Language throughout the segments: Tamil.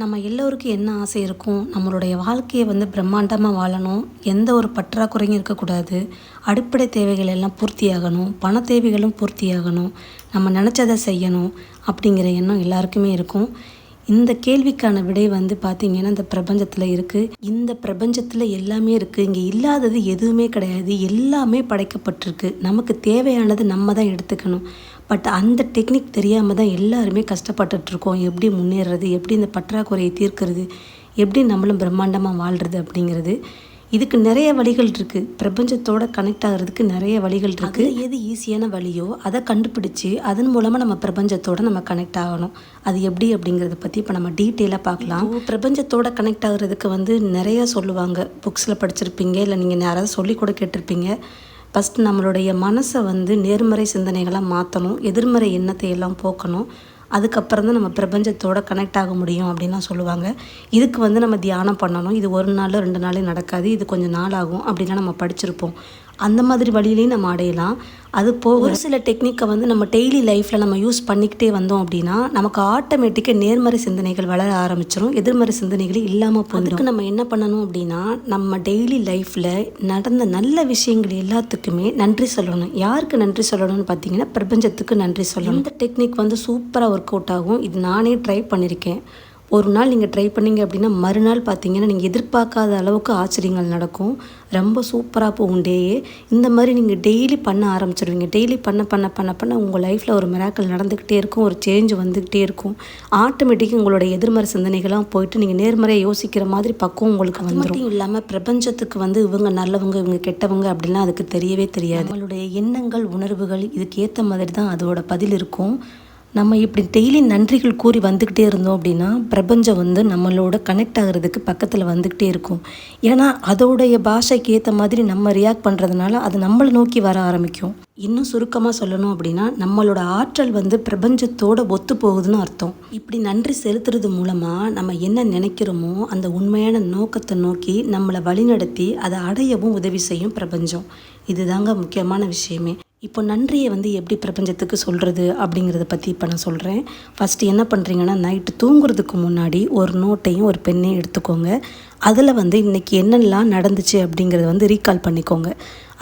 நம்ம எல்லோருக்கும் என்ன ஆசை இருக்கும்? நம்மளுடைய வாழ்க்கையை வந்து பிரம்மாண்டமாக வாழணும். எந்த ஒரு பற்றாக்குறையும் இருக்கக்கூடாது. அடிப்படை தேவைகள் எல்லாம் பூர்த்தியாகணும். பண தேவைகளும் பூர்த்தியாகணும். நம்ம நினச்சதை செய்யணும் அப்படிங்கிற எண்ணம் எல்லாருக்குமே இருக்கும். இந்த கேள்விக்கான விடை வந்து பார்த்திங்கன்னா இந்த பிரபஞ்சத்தில் இருக்குது இந்த பிரபஞ்சத்தில் எல்லாமே இருக்குது இங்கே இல்லாதது எதுவுமே கிடையாது. எல்லாமே படைக்கப்பட்டிருக்கு. நமக்கு தேவையானது நம்ம தான் எடுத்துக்கணும். பட் அந்த டெக்னிக் தெரியாமல் தான் எல்லாருமே கஷ்டப்பட்டுட்ருக்கோம். எப்படி முன்னேறது எப்படி இந்த பற்றாக்குறையை தீர்க்கிறது எப்படி நம்மளும் பிரம்மாண்டமாக வாழ்கிறது அப்படிங்கிறது. இதுக்கு நிறைய வழிகள் இருக்குது பிரபஞ்சத்தோட கனெக்ட் ஆகிறதுக்கு நிறைய வழிகள் இருக்குது எது ஈஸியான வழியோ அதை கண்டுபிடிச்சு அதன் மூலமாக நம்ம பிரபஞ்சத்தோட நம்ம கனெக்ட் ஆகணும். அது எப்படி அப்படிங்கிறத பற்றி இப்போ நம்ம டீட்டெயிலாக பார்க்கலாம். பிரபஞ்சத்தோட கனெக்ட் ஆகிறதுக்கு வந்து நிறைய சொல்லுவாங்க. புக்ஸில் படிச்சிருப்பீங்க இல்லை நீங்கள் யாராவது சொல்லி கூட கேட்டிருப்பீங்க. ஃபஸ்ட் நம்மளுடைய மனசை வந்து நேர்மறை சிந்தனைகளாக மாற்றணும் எதிர்மறை எண்ணத்தை எல்லாம் போக்கணும். அதுக்கப்புறம் தான் நம்ம பிரபஞ்சத்தோட கனெக்ட் ஆக முடியும் அப்படின்லாம் சொல்லுவாங்க. இதுக்கு வந்து நம்ம தியானம் பண்ணணும். இது ஒரு நாள் ரெண்டு நாளே நடக்காது. இது கொஞ்சம் நாள் ஆகும் அப்படின்லாம் நம்ம படிச்சிருப்போம். அந்த மாதிரி வழியிலையும் நம்ம அடையலாம். அது போக ஒரு சில டெக்னிக்கை வந்து நம்ம டெய்லி லைஃப்பில் நம்ம யூஸ் பண்ணிக்கிட்டே வந்தோம் அப்படின்னா நமக்கு ஆட்டோமேட்டிக்காக நேர்மறை சிந்தனைகள் வளர ஆரம்பிச்சிடும் எதிர்மறை சிந்தனைகள் இல்லாமல் போகிறதுக்கு நம்ம என்ன பண்ணணும் அப்படின்னா நம்ம டெய்லி லைஃப்பில் நடந்த நல்ல விஷயங்கள் எல்லாத்துக்குமே நன்றி சொல்லணும். யாருக்கு நன்றி சொல்லணும்னு பார்த்தீங்கன்னா பிரபஞ்சத்துக்கு நன்றி சொல்லணும். இந்த டெக்னிக் வந்து சூப்பராக ஒர்க் அவுட் ஆகும். இது நானே ட்ரை பண்ணியிருக்கேன் ஒரு நாள் நீங்கள் ட்ரை பண்ணீங்க அப்படின்னா மறுநாள் பார்த்தீங்கன்னா நீங்கள் எதிர்பார்க்காத அளவுக்கு ஆச்சரியங்கள் நடக்கும். ரொம்ப சூப்பராக போகும் டேயே இந்த மாதிரி நீங்கள் டெய்லி பண்ண ஆரம்பிச்சிடுவீங்க டெய்லி பண்ண பண்ண பண்ண பண்ண உங்கள் லைஃப்பில் ஒரு மிராக்கள் நடந்துக்கிட்டே இருக்கும். ஒரு சேஞ்ச் வந்துக்கிட்டே இருக்கும். ஆட்டோமேட்டிக்காக உங்களோட எதிர்மறை சிந்தனைகள்லாம் போயிட்டு நீங்கள் நேர்மறையாக யோசிக்கிற மாதிரி பக்குவம் உங்களுக்கு வந்துடும் இல்லாமல் பிரபஞ்சத்துக்கு வந்து இவங்க நல்லவங்க இவங்க கெட்டவங்க அப்படின்லாம் அதுக்கு தெரியவே தெரியாது. நம்மளுடைய எண்ணங்கள் உணர்வுகள் இதுக்கு ஏற்ற மாதிரி தான் அதோட பதில் இருக்கும். நம்ம இப்படி டெய்லி நன்றிகள் கூறி வந்துக்கிட்டே இருந்தோம் அப்படின்னா பிரபஞ்சம் வந்து நம்மளோட கனெக்ட் ஆகிறதுக்கு பக்கத்தில் வந்துக்கிட்டே இருக்கும். ஏன்னா அதோடைய பாஷைக்கு ஏற்ற மாதிரி நம்ம ரியாக்ட் பண்ணுறதுனால அது நம்மளை நோக்கி வர ஆரம்பிக்கும். இன்னும் சுருக்கமாக சொல்லணும் அப்படின்னா நம்மளோட ஆற்றல் வந்து பிரபஞ்சத்தோட ஒத்து போகுதுன்னு அர்த்தம். இப்படி நன்றி செலுத்துறது மூலமாக நம்ம என்ன நினைக்கிறோமோ அந்த உண்மையான நோக்கத்தை நோக்கி நம்மளை வழிநடத்தி அதை அடையவும் உதவி செய்யும் பிரபஞ்சம். இதுதாங்க முக்கியமான விஷயமே. இப்போ நன்றியை வந்து எப்படி பிரபஞ்சத்துக்கு சொல்கிறது அப்படிங்கிறத பற்றி இப்போ நான் சொல்கிறேன் ஃபஸ்ட்டு என்ன பண்ணுறீங்கன்னா நைட்டு தூங்குறதுக்கு முன்னாடி ஒரு நோட்டையும் ஒரு பெண்ணையும் எடுத்துக்கோங்க. அதில் வந்து இன்றைக்கி என்னெல்லாம் நடந்துச்சு அப்படிங்கிறத வந்து ரீகால் பண்ணிக்கோங்க.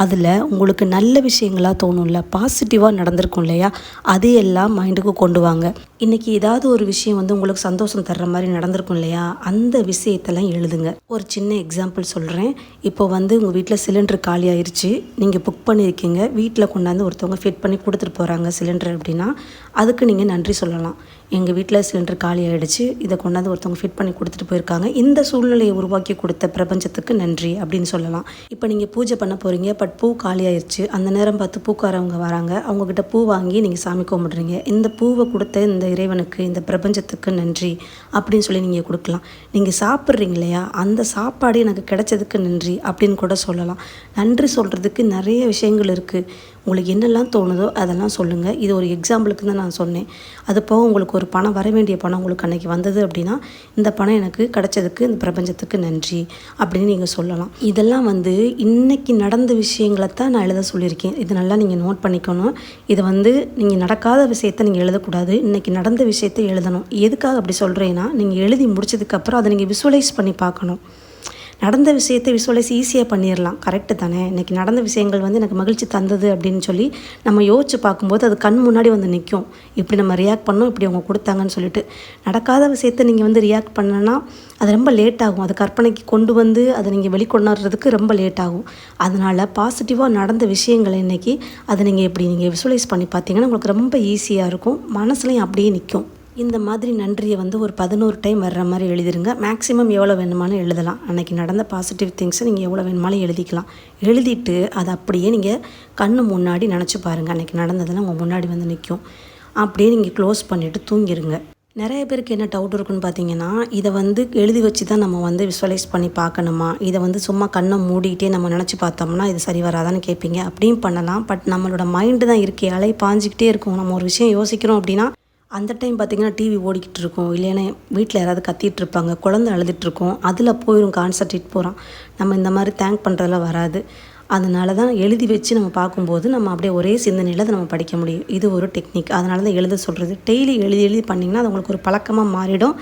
அதில் உங்களுக்கு நல்ல விஷயங்களாக தோணும்ல பாசிட்டிவாக நடந்திருக்கும் இல்லையா? அதையெல்லாம் மைண்டுக்கு கொண்டு வாங்க. இன்றைக்கி ஏதாவது ஒரு விஷயம் வந்து உங்களுக்கு சந்தோஷம் தர்ற மாதிரி நடந்திருக்கும் இல்லையா? அந்த விஷயத்தெல்லாம் எழுதுங்க. ஒரு சின்ன எக்ஸாம்பிள் சொல்கிறேன் இப்போ வந்து உங்கள் வீட்டில் சிலிண்டர் காலி ஆயிடுச்சு நீங்கள் புக் பண்ணியிருக்கீங்க. வீட்டில் கொண்டாந்து ஒருத்தவங்க ஃபிட் பண்ணி கொடுத்துட்டு போகிறாங்க சிலிண்டர் அப்படின்னா அதுக்கு நீங்கள் நன்றி சொல்லலாம். எங்கள் வீட்டில் சிலிண்டர் காலி ஆகிடுச்சு இதை கொண்டாந்து ஒருத்தவங்க ஃபிட் பண்ணி கொடுத்துட்டு போயிருக்காங்க. இந்த சூழ்நிலையை உருவாக்கி கொடுத்த பிரபஞ்சத்துக்கு நன்றி அப்படின்னு சொல்லலாம். இப்போ நீங்கள் பூஜை பண்ண போகிறீங்க பட் பூ காலி ஆயிடுச்சு அந்த நேரம் பார்த்து பூக்காரவங்க வராங்க. அவங்கக்கிட்ட பூ வாங்கி நீங்கள் சாமி கும்பிட்றீங்க. இந்த பூவை கொடுத்த இந்த இறைவனுக்கு இந்த பிரபஞ்சத்துக்கு நன்றி அப்படின்னு சொல்லி நீங்கள் கொடுக்கலாம். நீங்கள் சாப்பிட்றீங்க இல்லையா? அந்த சாப்பாடு எனக்கு கிடைச்சதுக்கு நன்றி அப்படின்னு கூட சொல்லலாம். நன்றி சொல்கிறதுக்கு நிறைய விஷயங்கள் இருக்குது உங்களுக்கு என்னெல்லாம் தோணுதோ அதெல்லாம் சொல்லுங்கள் இது ஒரு எக்ஸாம்பிளுக்கு தான் நான் சொன்னேன். அது போக உங்களுக்கு ஒரு பணம் வர வேண்டிய பணம் உங்களுக்கு அன்றைக்கி வந்தது அப்படின்னா இந்த பணம் எனக்கு கிடைச்சதுக்கு இந்த பிரபஞ்சத்துக்கு நன்றி அப்படின்னு நீங்கள் சொல்லலாம். இதெல்லாம் வந்து இன்றைக்கி நடந்த விஷயங்களை தான் நான் எழுத சொல்லியிருக்கேன். இது நல்லா நீங்கள் நோட் பண்ணிக்கணும். இதை வந்து நீங்கள் நடக்காத விஷயத்தை நீங்கள் எழுதக்கூடாது. இன்றைக்கி நடந்த விஷயத்தை எழுதணும். எதுக்காக அப்படி சொல்கிறேன்னா நீங்கள் எழுதி முடிச்சதுக்கப்புறம் அதை நீங்கள் விசுவலைஸ் பண்ணி பார்க்கணும். நடந்த விஷயத்தை விசுவலைஸ் ஈஸியாக பண்ணிடலாம் கரெக்டு தானே? இன்றைக்கி நடந்த விஷயங்கள் வந்து எனக்கு மகிழ்ச்சி தந்தது அப்படின்னு சொல்லி நம்ம யோசிச்சு பார்க்கும்போது அது கண் முன்னாடி வந்து நிற்கும் இப்படி நம்ம ரியாக்ட் பண்ணோம் இப்படி அவங்க கொடுத்தாங்கன்னு சொல்லிட்டு. நடக்காத விஷயத்தை நீங்கள் வந்து ரியாக்ட் பண்ணனா அது ரொம்ப லேட் ஆகும். அது கற்பனைக்கு கொண்டு வந்து அதை நீங்கள் வெளிக்கொண்டாடுறதுக்கு ரொம்ப லேட் ஆகும். அதனால் பாசிட்டிவாக நடந்த விஷயங்களை இன்றைக்கி அதை நீங்கள் இப்படி நீங்கள் விசுவலைஸ் பண்ணி பார்த்தீங்கன்னா உங்களுக்கு ரொம்ப ஈஸியாக இருக்கும். மனசுலையும் அப்படியே நிற்கும் இந்த மாதிரி நன்றியை வந்து ஒரு பதினோரு டைம் வர்ற மாதிரி எழுதிருங்க. மேக்ஸிமம் எவ்வளோ வேணுமானு எழுதலாம். அன்றைக்கி நடந்த பாசிட்டிவ் திங்ஸை நீங்கள் எவ்வளோ வேணுமாலும் எழுதிக்கலாம். எழுதிட்டு அதை அப்படியே நீங்கள் கண்ணு முன்னாடி நினச்சி பாருங்கள் அன்றைக்கி நடந்ததெல்லாம் உங்கள் முன்னாடி வந்து நிற்கும் அப்படியே நீங்கள் க்ளோஸ் பண்ணிவிட்டு தூங்கிடுங்க நிறைய பேருக்கு என்ன டவுட் இருக்குன்னு பார்த்தீங்கன்னா இதை வந்து எழுதி வச்சு தான் நம்ம வந்து விஸ்வலைஸ் பண்ணி பார்க்கணுமா? இதை வந்து சும்மா கண்ணை மூடிக்கிட்டே நம்ம நினச்சி பார்த்தோம்னா இது சரி வராதான்னு கேட்பீங்க அப்படியும் பண்ணலாம். பட் நம்மளோட மைண்டு தான் இருக்கே அலை பாஞ்சிக்கிட்டே இருக்கும். நம்ம ஒரு விஷயம் யோசிக்கிறோம் அப்படின்னா அந்த டைம் பார்த்திங்கன்னா டிவி ஓடிக்கிட்டு இருக்கும் இல்லைன்னா வீட்டில் யாராவது கத்திகிட்டு இருப்பாங்க குழந்தை அழுதுட்ருக்கோம் அதில் போயிடும் கான்சன்ட்ரேட் போகிறோம் நம்ம இந்த மாதிரி தேங்க் பண்ணுறதெல்லாம் வராது. அதனால தான் எழுதி வச்சு நம்ம பார்க்கும்போது நம்ம அப்படியே ஒரே சிந்தனையில் அதை நம்ம படிக்க முடியும். இது ஒரு டெக்னிக் அதனால தான் எழுத சொல்கிறது டெய்லி எழுதி எழுதி பண்ணிங்கன்னா அது உங்களுக்கு ஒரு பழக்கமாக மாறிடும்.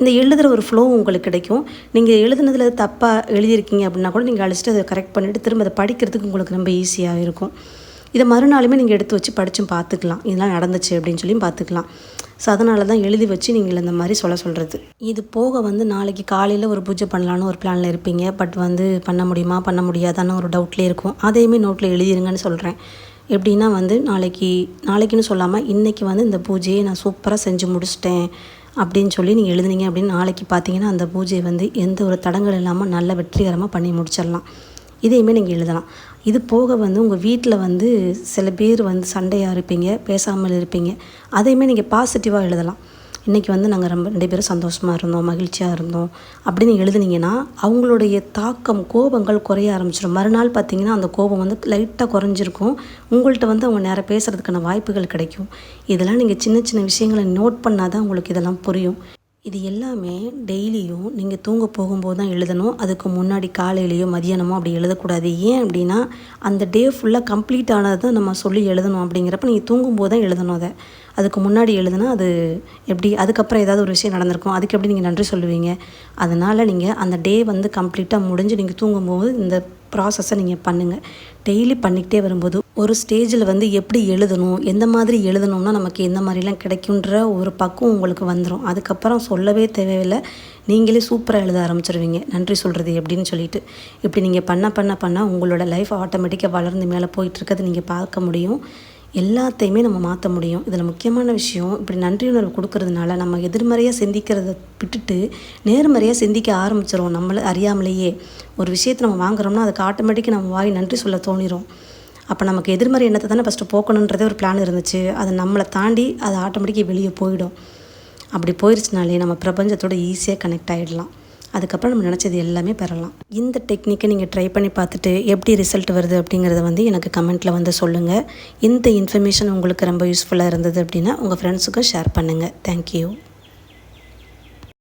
இந்த எழுதுகிற ஒரு ஃப்ளோ உங்களுக்கு கிடைக்கும். நீங்கள் எழுதுனதில் தப்பாக எழுதியிருக்கீங்க அப்படின்னா கூட நீங்கள் அழிச்சிட்டு அதை கரெக்ட் பண்ணிவிட்டு திரும்ப அதை படிக்கிறதுக்கு உங்களுக்கு ரொம்ப ஈஸியாக இருக்கும். இதை மறுநாளுமே நீங்கள் எடுத்து வச்சு படித்தும் பார்த்துக்கலாம். இதெல்லாம் நடந்துச்சு அப்படின்னு சொல்லியும் பார்த்துக்கலாம். ஸோ அதனால தான் எழுதி வச்சு நீங்கள் இந்த மாதிரி சொல்ல சொல்கிறது இது போக வந்து நாளைக்கு காலையில் ஒரு பூஜை பண்ணலான்னு ஒரு பிளானில் இருப்பீங்க. பட் வந்து பண்ண முடியுமா பண்ண முடியாதான்னு ஒரு டவுட்லேயே இருக்கும். அதையுமே நோட்டில் எழுதிருங்கன்னு சொல்கிறேன் எப்படின்னா வந்து நாளைக்கு நாளைக்குன்னு சொல்லாமல் இன்றைக்கி வந்து இந்த பூஜையை நான் சூப்பராக செஞ்சு முடிச்சிட்டேன் அப்படின்னு சொல்லி நீங்கள் எழுதுனீங்க அப்படின்னு நாளைக்கு பார்த்தீங்கன்னா அந்த பூஜையை வந்து எந்த ஒரு தடங்கள் இல்லாமல் நல்ல வெற்றிகரமாக பண்ணி முடிச்சிடலாம். இதையுமே நீங்கள் எழுதலாம். இது போக வந்து உங்கள் வீட்டில் வந்து சில பேர் வந்து சண்டையாக இருப்பீங்க பேசாமல் இருப்பீங்க. அதையுமே நீங்கள் பாசிட்டிவாக எழுதலாம். இன்றைக்கி வந்து நாங்கள் ரொம்ப ரெண்டு பேரும் சந்தோஷமாக இருந்தோம் மகிழ்ச்சியாக இருந்தோம். அப்படின்னு எழுதுனீங்கன்னா அவங்களுடைய தாக்கம் கோபங்கள் குறைய ஆரம்பிச்சிடும் மறுநாள் பார்த்திங்கன்னா அந்த கோபம் வந்து லைட்டாக குறைஞ்சிருக்கும். உங்கள்கிட்ட வந்து அவங்க நேரம் பேசுகிறதுக்கான வாய்ப்புகள் கிடைக்கும். இதெல்லாம் நீங்கள் சின்ன சின்ன விஷயங்களை நோட் பண்ணால் தான் உங்களுக்கு இதெல்லாம் புரியும். இது எல்லாமே டெய்லியும் நீங்கள் தூங்க போகும்போது தான் எழுதணும். அதுக்கு முன்னாடி காலையிலையோ மதியானமோ அப்படி எழுதக்கூடாது. ஏன் அப்படின்னா அந்த டே ஃபுல்லாக கம்ப்ளீட் ஆனதை நம்ம சொல்லி எழுதணும் அப்படிங்கிறப்ப நீங்கள் தூங்கும்போது தான் எழுதணும் அதை. அதுக்கு முன்னாடி எழுதுனா அது எப்படி அதுக்கப்புறம் ஏதாவது ஒரு விஷயம் நடந்திருக்கும். அதுக்கு எப்படி நீங்கள் நன்றி சொல்லுவீங்க? அதனால் நீங்கள் அந்த டே வந்து கம்ப்ளீட்டாக முடிஞ்சு நீங்கள் தூங்கும்போது இந்த ப்ராசஸை நீங்கள் பண்ணுங்கள் டெய்லி பண்ணிக்கிட்டே வரும்போது ஒரு ஸ்டேஜில் வந்து எப்படி எழுதணும் எந்த மாதிரி எழுதணும்னா நமக்கு எந்த மாதிரிலாம் கிடைக்குன்ற ஒரு பக்குவம் உங்களுக்கு வந்துடும் அதுக்கப்புறம் சொல்லவே தேவையில்லை. நீங்களே சூப்பராக எழுத ஆரம்பிச்சிருவீங்க. நன்றி சொல்கிறது எப்படின்னு சொல்லிட்டு. இப்படி நீங்கள் பண்ண பண்ண பண்ண உங்களோட லைஃப் ஆட்டோமேட்டிக்காக வளர்ந்து மேலே போயிட்டுருக்கிறது நீங்கள் பார்க்க முடியும். எல்லாத்தையுமே நம்ம மாற்ற முடியும். இதில் முக்கியமான விஷயம் இப்படி நன்றி உணர்வு கொடுக்கறதுனால நம்ம எதிர்மறையாக சிந்திக்கிறத விட்டுட்டு நேர்மறையாக சிந்திக்க ஆரம்பிச்சிடும் நம்மளை அறியாமலேயே ஒரு விஷயத்தை நம்ம வாங்குறோம்னா அதுக்கு ஆட்டோமேட்டிக்காக நம்ம வாய் நன்றி சொல்ல தோணிடும் அப்போ நமக்கு எதிர்மறை எண்ணத்தை தானே ஃபஸ்ட்டு போக்கணுன்றதே ஒரு பிளான் இருந்துச்சு. அது நம்மளை தாண்டி அது ஆட்டோமேட்டிக்காக வெளியே போயிடும். அப்படி போயிடுச்சுனாலே நம்ம பிரபஞ்சத்தோட ஈஸியாக கனெக்ட் ஆகிடலாம் அதுக்கப்புறம் நம்ம நினச்சது எல்லாமே பெறலாம். இந்த டெக்னிக்கை நீங்கள் ட்ரை பண்ணி பார்த்துட்டு எப்படி ரிசல்ட் வருது அப்படிங்கிறத வந்து எனக்கு கமெண்ட்டில் வந்து சொல்லுங்கள் இந்த இன்ஃபர்மேஷன் உங்களுக்கு ரொம்ப யூஸ்ஃபுல்லாக இருந்தது அப்படின்னா உங்கள் ஃப்ரெண்ட்ஸுக்கும் ஷேர் பண்ணுங்கள் தேங்க்யூ